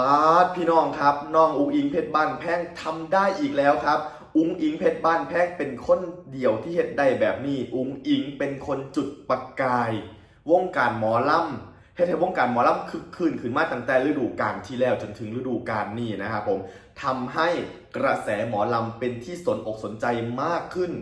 ปาดพี่น้องครับน้องอุ้งอิงเพชรบ้านแพงทำได้อีกแล้วครับ อุ้งอิงเพชรบ้านแพงเป็นคนเดียวที่เฮ็ดได้แบบนี้ อุ้งอิงเป็นคนจุดประกาย วงการหมอลำเฮ็ดให้วงการหมอลำคึกคืนขึ้นมาตั้งแต่ฤดูกาลที่แล้วจนถึงฤดูกาลนี้นะครับผมทำให้กระแสหมอลำเป็นที่สนอกสนใจมากขึ้น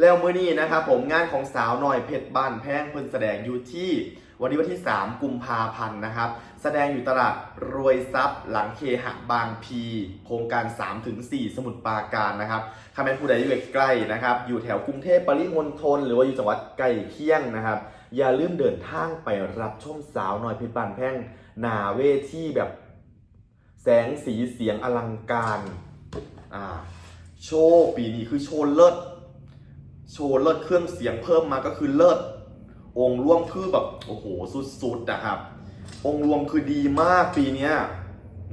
แล้วมื้อนี้นะครับผมงานของสาวน้อยเพชรบ้านแพงเพิ่นแสดงอยู่ที่วันนี้วันที่ 3 กุมภาพันธ์นะครับ แสดงอยู่ตลาดรวยทรัพย์ หลังเคหะบางพี โครงการ 3-4 สมุทรปราการนะครับถ้าเป็นผู้ใดอยู่ใกล้นะครับ อยู่แถวกรุงเทพปริมณฑลหรือว่าอยู่จังหวัดใกล้เคียงนะครับ อย่าลืมเดินทางไปรับชมสาวน้อยเพชรบานแพ่งนาเวที่แบบแสงสีเสียงอลังการอ่าโชว์ปีนี้คือโชว์เลิศโชว์เลิศเครื่องเสียงเพิ่มมาก็คือเลิศองค์รวมคือแบบโอ้โหสุดๆนะครับ องค์รวมคือดีมากปีเนี้ย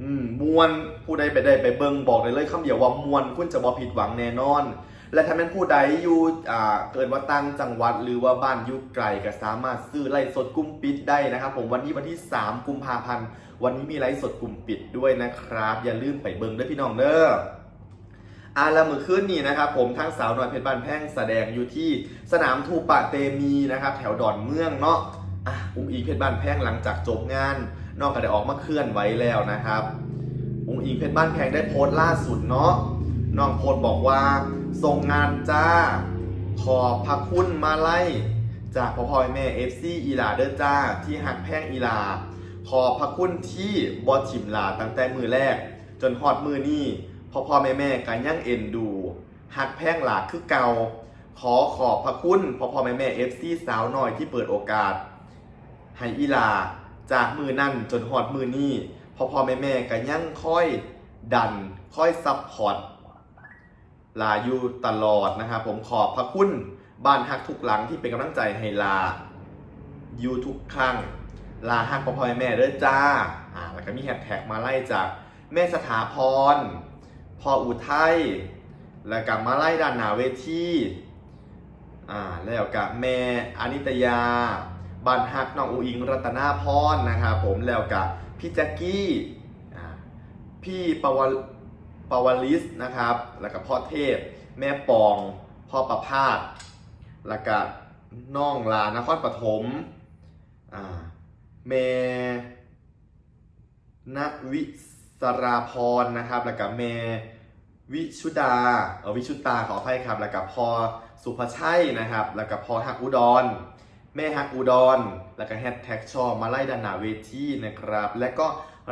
อืมมวนผู้ใดไปได้ไปเบิงบอกเลยเลยคำเดียวว่ามวนคุณจะบ่ผิดหวังแน่นอน และถ้าเป็นผู้ใดอยู่อ่าเกิดว่าตั้งจังหวัดหรือว่าบ้านอยู่ไกลก็สามารถซื้อไลฟ์สดกลุ่มปิดได้นะครับ ผมวันนี้วันที่ 3 กุมภาพันธ์ วันนี้มีไลฟ์สดกลุ่มปิดด้วยนะครับ อย่าลืมไปเบิงด้วยพี่น้องเด้ออาละมือขึ้นนี่นะครับผมทั้งสาวน้อยเพชรบ้านแพ่งแสดงอยู่ที่สนามทูปะเตมีนะครับแถวดอนเมืองเนาะ อะอุ้งอิงเพชรบ้านแพงหลังจากจบงาน นอกจากได้ออกมาเคลื่อนไหวแล้วนะครับอุ้งอิงเพชรบ้านแพงได้โพสต์ล่าสุดเนาะน้องโพสต์บอกว่า ส่งงานจ้า ขอบพระคุณมาไล่ จากพ่อพ่อแม่เอฟซีอีลาเดอร์จ้า ที่หักแพงอีลา ขอบพระคุณที่บอชิมลาตั้งแต่มือแรก จนฮอดมือนี่พ่อพ่อแม่แม่กันยังเอ็นดูหักแพงหลาคือเก่าขอขอบพระคุณพ่อพ่อแม่แม่เอฟซีสาวน้อยที่เปิดโอกาส ให้อีลาจากมือนั่นจนฮอดมือนี่พ่อพ่อแม่แม่กันยังค่อยดันค่อยซับพอร์ตลาอยู่ตลอดนะครับผมขอบพระคุณบ้านฮักทุกหลังที่เป็นกำลังใจให้ลาอยู่ทุกครั้งลาฮักพ่อพ่อแม่แม่เด้อจ้าอ่าแล้วก็มีแฮชแท็กมาไล่จากแม่สถาพรพ่ออุทัยแล้วก็มาไล่ด้านหนาเวทีอ่าแล้วกับแม่อานิตยา บ้านฮักน้องอูอิงรัตนาพรนะครับผมแล้วกับพี่แจ็กกี้พี่ปวปวลิสนะครับ แล้วก็พ่อเทพ แม่ปอง พ่อประพาสแล้วก็น้องลานครปฐมอ่าเมณวิสราพรนะครับ แล้วก็เมวิชุดาเออวิชุตาขออภัยครับ แล้วก็พอสุภชัยนะครับ แล้วก็พอฮักอุดร แม่ฮักอุดร แล้วก็แฮชแท็กชอมาไล่ด้านหน้าเวทีนะครับ และก็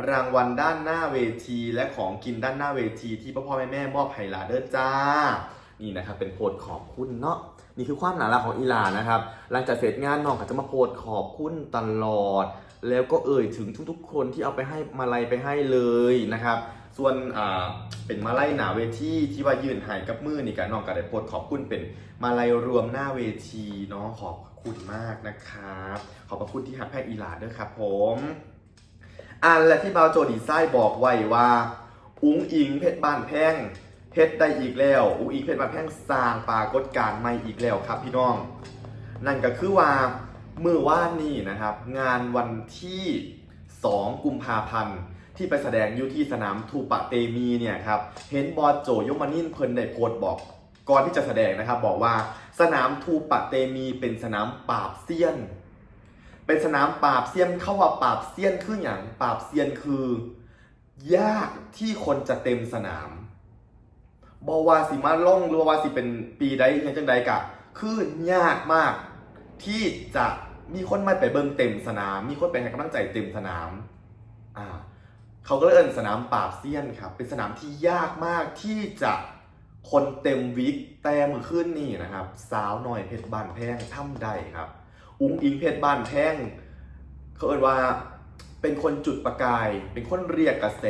รางวัลด้านหน้าเวทีและของกินด้านหน้าเวทีที่พ่อพ่อแม่แม่มอบให้ลาเดอร์จ้า นี่นะครับเป็นโพสขอบคุณเนาะนี่คือความหนารักของอีหลานะครับ หลังจากเสร็จงานน้องก็จะมาโพสขอบคุณตลอด แล้วก็เอ่ยถึงทุกๆ คนที่เอาไปให้มาลัยไปให้เลยนะครับ ส่วนอ่าเป็นมาลัยหนาเวทีที่ว่ายืนหายกับมือนี่กันน้องก็ได้โพสขอบคุณเป็นมาลัยรวมหน้าเวทีเนาะขอบคุณมากนะครับ ขอบพระคุณที่หักแพงอีหลาด้วยครับผมอ่าและที่บาวโจดีไซน์บอกไว้ว่า อุ้งอิงเพชรบ้านแพงเพชรได้อีกแล้ว อุ้งอิงเพชรบ้านแพงสร้างปรากฏการณ์ใหม่อีกแล้วครับพี่น้อง นั่นก็คือว่าเมื่อว่านนี้นะครับ งานวันที่ 2 กุมภาพันธ์ ที่ไปแสดงอยู่ที่สนามทูปะเตมีเนี่ยครับเห็นบอสโจยมานินเพิ่นได้โพสต์บอกก่อนที่จะแสดงนะครับบอกว่าสนามทูปะเตมีเป็นสนามปราบเซียน เป็นสนามปราบเซียนเข้าว่าปราบเซียนคืออย่างปราบเซียนคือ ยากที่คนจะเต็มสนามบอว่าสิมาล่องหรือว่าสิเป็นปีใดยังจังใดกะ คือยากมาก ที่จะมีคนมาไปเบิ่งเต็มสนาม มีคนไปให้กำลังใจเต็มสนามอ่า เขาก็เลยเอินสนามปราบเซียนครับเป็นสนามที่ยากมากที่จะคนเต็มวิกแต่มือขึ้นนี่นะครับ สาวหน่อยเพชรบ้านแพงถ้ำใดครับ อุ้งอิงเพชรบ้านแพงเขาเอินว่าเป็นคนจุดประกาย เป็นคนเรียกกระแส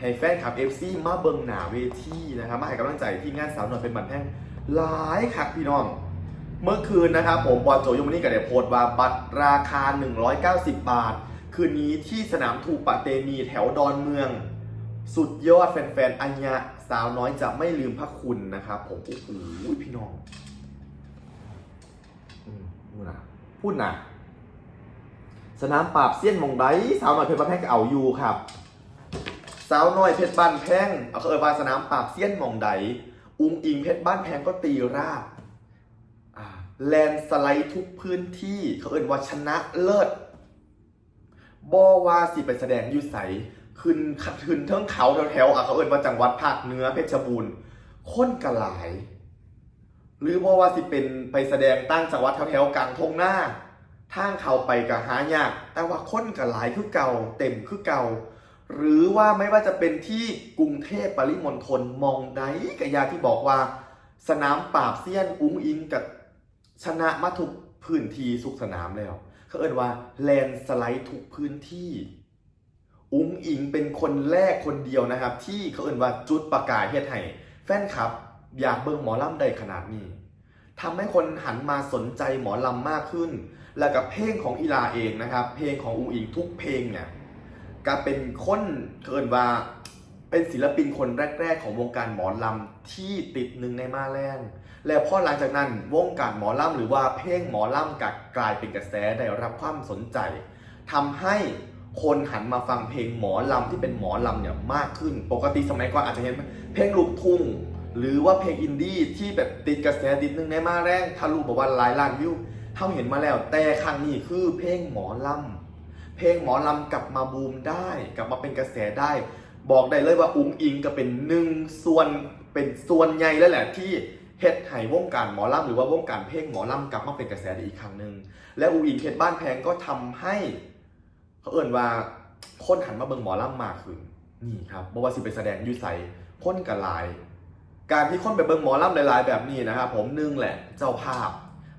ให้แฟนคลับ FC มาเบิงหนาเวทีนะครับมาให้กำลังใจที่งานสาวหน่อยเป็นบันแพงหลายคักพี่น้อง เมื่อคืนนะครับผมบอลโจยมนี่ก็ได้โพสต์ว่าบัตรราคา 190 บาท คืนนี้ที่สนามทูปะเตมีแถวดอนเมือง สุดยอดแฟนๆ อัญญะสาวน้อยจะไม่ลืมพระคุณนะครับผมโอ้โหพี่น้องพูดนะพูดนะสนามปราบเซียนมองไดสาวน้อยเพชรบ้านแพงก็เอาอยู่ครับ สาวน้อยเพชรบ้านแพงเอาเอ่ยว่าสนามปราบเซียนมองไดอุ้งอิงเพชรบ้านแพงก็ตีราบแลนสไลด์ทุกพื้นที่เขาเอ่ยว่าชนะเลิศ บอว่าสิไปแสดงอยุใสขึ้นขึ้นเทิงเขาแถวๆอะเขาเอ่ยว่าจังหวัดภาคเหนือเพชรบูรณ์ค้นกระหลาย หรือบ่ว่าสิเป็นไปแสดงตั้งจังหวัดแถวๆกลางทงหน้าทางเขาไปกับหายาก แต่ว่าค้นกับหลายคือเก่า เต็มคือเก่า หรือว่าไม่ว่าจะเป็นที่กรุงเทพปริมณฑลมองไดกับยาที่บอกว่า สนามปราบเซียนอุ้งอิงกับชนะมาทุกพื้นทีสุกสนามแล้ว เขาเอ่นว่าแลนสไลด์ทุกพื้นที่ อุ้งอิงเป็นคนแรกคนเดียวนะครับ ที่เขาเอ่นว่าจุดประกายเฮ็ดให้แฟนคลับ อยากเบิ่งหมอลำได้ขนาดนี้ทำให้คนหันมาสนใจหมอลำมากขึ้น แล้วกับเพลงของอีลาเองนะครับ เพลงของอุงอิงทุกเพลงเนี่ยก็เป็นคนเกินว่า เป็นศิลปินคนแรก ๆ ของวงการหมอลำที่ติดหนึ่งในมาแรงแล้วพอหลังจากนั้นวงการหมอลำหรือว่าเพลงหมอลำกับกลายเป็นกระแสได้รับความสนใจทำให้คนหันมาฟังเพลงหมอลำที่เป็นหมอลำเนี่ยมากขึ้น ปกติสมัยก่อนอาจจะเห็นเพลงลูกทุ่งหรือว่าเพลงอินดี้ที่แบบติดกระแสติดหนึ่งในมาแรงทะลุบอกว่าหลายล้านวิวเท่าเห็นมาแล้วแต่ครั้งนี้คือเพลงหมอลำเพลงหมอลำกลับมาบูมได้ กลับมาเป็นกระแสได้ บอกได้เลยว่าอุ้งอิงก็เป็นหนึ่งส่วนเป็นส่วนใหญ่แล้วแหละที่เฮ็ดให้วงการหมอลำหรือว่าวงการเพลงหมอลำกลับมาเป็นกระแสได้อีกครั้งหนึ่งและอุ้งอิงเพชรบ้านแพงก็ทำให้เขาเอ่นว่าคนหันมาเบิ่งหมอลำมากขึ้นนี่ครับบอกว่าสิไปแสดงยูใสคนกันหลาย การที่คนไปเบิ่งหมอลำหลาย ๆ แบบนี้นะครับผมหนึ่งแหละเจ้าภาพ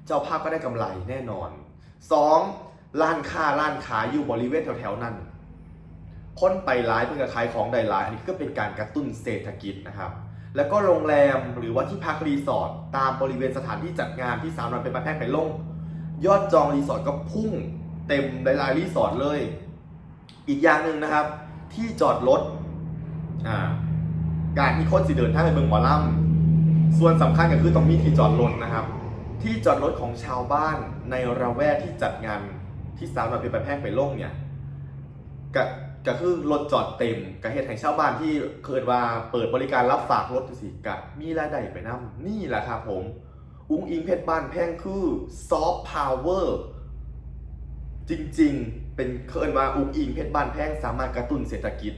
เจ้าภาพก็ได้กำไรแน่นอนสองร้านค้าร้านขายอยู่บริเวณแถว ๆ นั้น คนไปร้ายเพื่อขายของได้หลายอันนี้ก็เป็นการกระตุ้นเศรษฐกิจนะครับแล้วก็โรงแรมหรือว่าที่พักรีสอร์ทตามบริเวณสถานที่จัดงานที่สามวันเป็นประแพงไปลง ยอดจองรีสอร์ทก็พุ่งเต็มหลายๆรีสอร์ทเลย อีกอย่างหนึ่งนะครับ ที่จอดรถอ่าการที่คนสิเดินทางไปเมืองหมอลำส่วนสำคัญก็คือต้องมีที่จอดรถนะครับ ที่จอดรถของชาวบ้านในระแวกที่จัดงานที่สามวันเป็นประแพงไปลงเนี่ยก็ ก็คือรถจอดเต็มกับเหตุให้ชาวบ้านที่เกิดว่าเปิดบริการรับฝากรถสิกะมีรายได้ไปนํนี่แหละครับผม อุ้งอิงเพชรบ้านแพงคือซอฟต์พาวเวอร์จริงๆ เป็นเคินว่าอุ้งอิงเพชรบ้านแพงสามารถกระตุ้นเศรษฐกิจ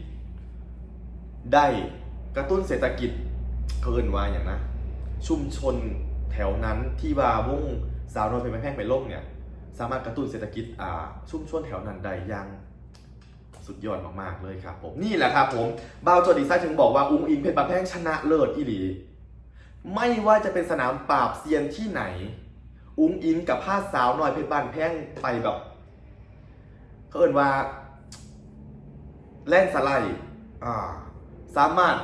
ได้กระตุ้นเศรษฐกิจเคินว่าอย่างนะ ชุมชนแถวนั้นที่ว่าวงสาวน้อยเพชรบ้านแพงไปล่มเนี่ยสามารถกระตุ้นเศรษฐกิจอ่าชุมชนแถวนั้นได้ยัง สุดยอดมากๆเลยครับผมนี่แหละครับผมบาวโจดีไซน์ถึงบอกว่าอุ้งอิงเพชรบานแพงชนะเลิศอีหลี ไม่ว่าจะเป็นสนามปราบเซียนที่ไหน อุ้งอิงกับผ้าสาวน้อยเพชรบานแพงไปแบบเขาเอินว่าแล่นสไลด์อ่าสามารถ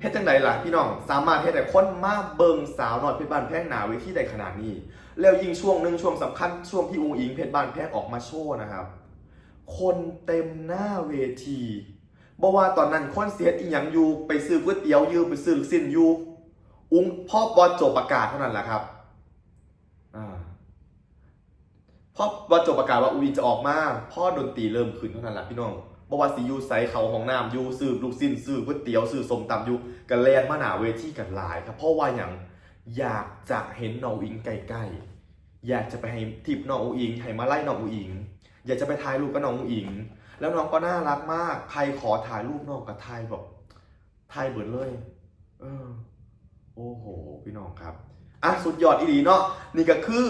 เฮ็ดจังใดล่ะพี่น้องสามารถเฮ็ดให้คนมาเบิงสาวน้อยเพชรบ้านแพงหนาเวทีใดขนาดนี้ แล้วยิ่งช่วงหนึ่งช่วงสำคัญช่วงที่อุงอิงเพชรบ้านแพงออกมาโชว์นะครับ คนเต็มหน้าเวทีบอกว่าตอนนั้นคนเสียอีหยังอยู่ไปซื้อก๋วยเตี๋ยวอยู่ไปซื้อลูกสิ้นอยู่อุ้งพ่อบอลจบประกาศเท่านั้นแหละครับอ่าพ่อบอลจบประกาศว่าอุ้งอิงจะออกมาพ่อดนตรีเริ่มขึ้นเท่านั้นแหละพี่น้องบอกว่าสิยูไซเขาห้องน้ำอยู่ซื้อลูกสิ้นซื้อก๋วยเตี๋ยวซื้อสมตำอยู่กันแลนมาหนาเวทีกันหลายครับเพราะว่าอย่างอยากจะเห็นน้องอิงใกล้ๆอยากจะไปให้ทิปน้องอิงให้มาไล่น้องอิง อยากจะไปถ่ายรูปกับน้องอิง แล้วน้องก็น่ารักมาก ใครขอถ่ายรูปน้องก็ถ่ายแบบถ่ายเบิดเลย เออ โอ้โห พี่น้องครับ อะ สุดยอดอีหลีเนาะ นี่ก็คือ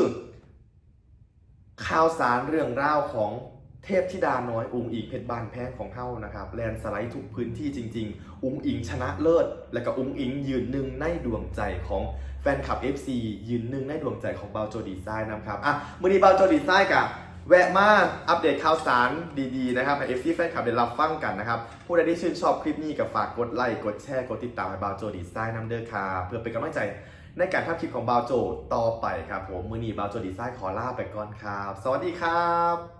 ข่าวสารเรื่องราวของเทพธิดาน้อยอุงอิงเพชรบานแพงของเฮานะครับ แลนสไลด์ทุกพื้นที่จริง ๆ อุงอิงชนะเลิศ และก็อุงอิงยืนหนึ่งในดวงใจของแฟนคลับ FC ยืนหนึ่งในดวงใจของเบาโจดีไซน์นะครับ อะมือนี้เบาโจดีไซน์กับ แวะมาอัปเดตข่าวสารดีๆนะครับให้ FC แฟนคลับได้รับฟังกันนะครับ ผู้ใดที่ชื่นชอบคลิปนี้ก็ฝากกดไลค์กดแชร์กดติดตามให้บาวโจดีไซน์น้ำเด้อค่ะเพื่อเป็นกำลังใจในการทำคลิปของบาวโจต่อไปครับผมมือนีบาวโจดีไซน์ขอลาไปก่อนครับ สวัสดีครับ